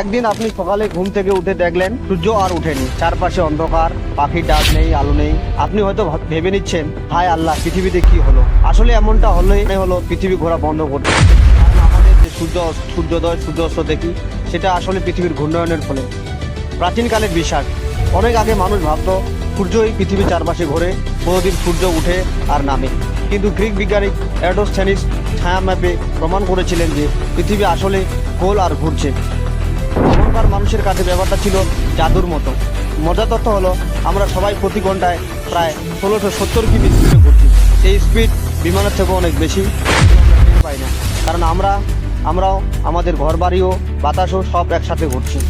একদিন আপনি সকালে ঘুম থেকে উঠে দেখলেন সূর্য আর উঠেনি চারপাশে অন্ধকার, পাখির ডাক নেই, আলো নেই। আপনি হয়তো ভেবে নিচ্ছেন, হায় আল্লাহ, পৃথিবীতে কি হলো? আসলে এমনটা হলেই হলো পৃথিবী ঘোরা বন্ধ করতে। কারণ আমাদের যে সূর্য সূর্যোদয় সূর্যাস্ত দেখি, সেটা আসলে পৃথিবীর ঘূর্ণয়নের ফলে। প্রাচীনকালের বিশ্বাস অনেক আগে মানুষ ভাবতো সূর্য এই পৃথিবীর চারপাশে ঘোরে, কোনোদিন সূর্য উঠে আর নামে। কিন্তু গ্রিক বিজ্ঞানী অ্যাডোস্থেনিস ছায়া ম্যাপে প্রমাণ করেছিলেন যে পৃথিবী আসলে গোল আর ঘুরছে। তখনকার মানুষের কাছে ব্যাপারটা ছিল জাদুর মতো। মজার তথ্য হলো, আমরা সবাই প্রতি ঘন্টায় প্রায় ষোলোশো সত্তর কিমি স্পিডে ঘুরছি। এই স্পিড বিমানের থেকেও অনেক বেশি। পাই না। কারণ আমরা, আমরাও, আমাদের ঘর বাড়িও বাতাসও সব একসাথে ঘুরছি।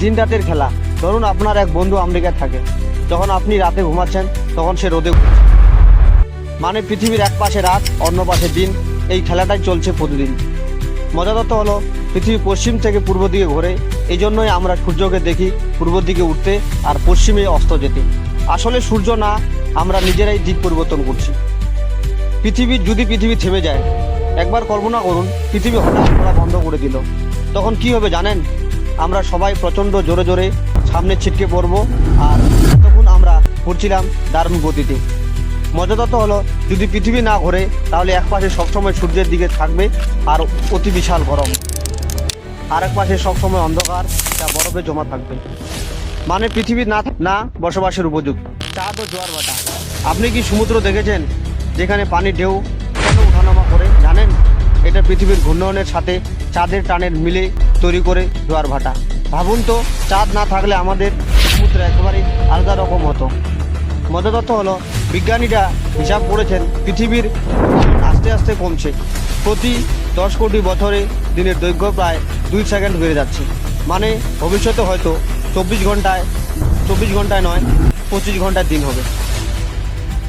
দিন রাতের খেলা। ধরুন আপনার এক বন্ধু আমেরিকায় থাকে। যখন আপনি রাতে ঘুমাচ্ছেন, তখন সে রোদে ঘুরছে। মানে পৃথিবীর এক পাশে রাত, অন্য পাশে দিন। এই খেলাটাই চলছে প্রতিদিন। মজার তথ্য হলো পৃথিবী পশ্চিম থেকে পূর্ব দিকে ঘোরে। এই জন্যই আমরা সূর্যকে দেখি পূর্ব দিকে উঠতে আর পশ্চিমে অস্ত যেতে। আসলে সূর্য না, আমরা নিজেরাই দিক পরিবর্তন করছি। পৃথিবী যদি পৃথিবী থেমে যায়, একবার কল্পনা করুন, পৃথিবী হঠাৎ ঘোরা বন্ধ করে দিল। তখন কি হবে জানেন? আমরা সবাই প্রচণ্ড জোরে জোরে সামনে ছিটকে পড়ব আর তখন আমরা ঘুরছিলাম দারুণ গতিতে। তো হলো, যদি পৃথিবী না ঘোরে, তাহলে এক পাশে সবসময় সূর্যের দিকে থাকবে আর অতি বিশাল গরম। আর এক পাশে সবসময় অন্ধকার, যা বরফে জমা থাকবে। মানে পৃথিবী না না বসবাসের উপযুক্ত। চাঁদ ও জোয়ার ভাটা আপনি কি সমুদ্র দেখেছেন, যেখানে পানি ঢেউ কেন ওঠানামা করে? জানেন? এটা পৃথিবীর ঘূর্ণয়নের সাথে চাঁদের টানের মিলে তৈরি করে জোয়ার ভাটা। ভাবুন তো, চাঁদ না থাকলে আমাদের সমুদ্র একেবারেই আলাদা রকম হতো। মজার তথ্য হলো বিজ্ঞানীরা হিসাব করেছেন, পৃথিবীর আস্তে আস্তে কমছে। প্রতি দশ কোটি বছরে দিনের দৈর্ঘ্য প্রায় দুই সেকেন্ড বেড়ে যাচ্ছে। মানে ভবিষ্যতে হয়তো চব্বিশ ঘন্টায় চব্বিশ ঘন্টায় নয়, পঁচিশ ঘন্টায় দিন হবে।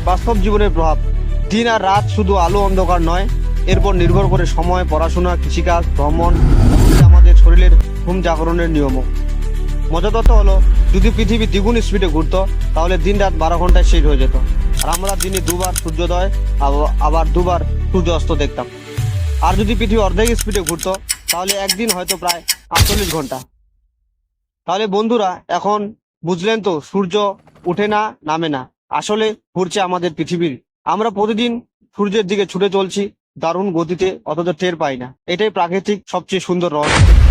বাস্তব জীবনের প্রভাব। দিন আর রাত শুধু আলো, অন্ধকার নয়, এরপর নির্ভর করে সময়, পড়াশোনা, কৃষিকাজ, ভ্রমণ, আমাদের শরীরের ঘুম জাগরণের নিয়মও। মজা তথ্য হলো, যদি পৃথিবী দ্বিগুণ স্পিডে ঘুরতো, তাহলে দিন রাত বারো ঘন্টায় শেষ হয়ে যেত। আর আমরা দিনে দুবার সূর্যোদয় আবার দুবার সূর্য অস্ত দেখতাম। আর যদি পৃথিবী অর্ধেক স্পিডে ঘুরতো, তাহলে একদিন হয়তো প্রায় আটচল্লিশ ঘণ্টা। তাহলে বন্ধুরা, এখন বুঝলেন তো, সূর্য উঠে না, নামে না। আসলে ঘুরছে আমাদের পৃথিবীর। আমরা প্রতিদিন সূর্যের দিকে ছুটে চলছি, দারুণ গতিতে, অথচ টের পাই না। এটাই প্রাকৃতিক সবচেয়ে সুন্দর রহস্য।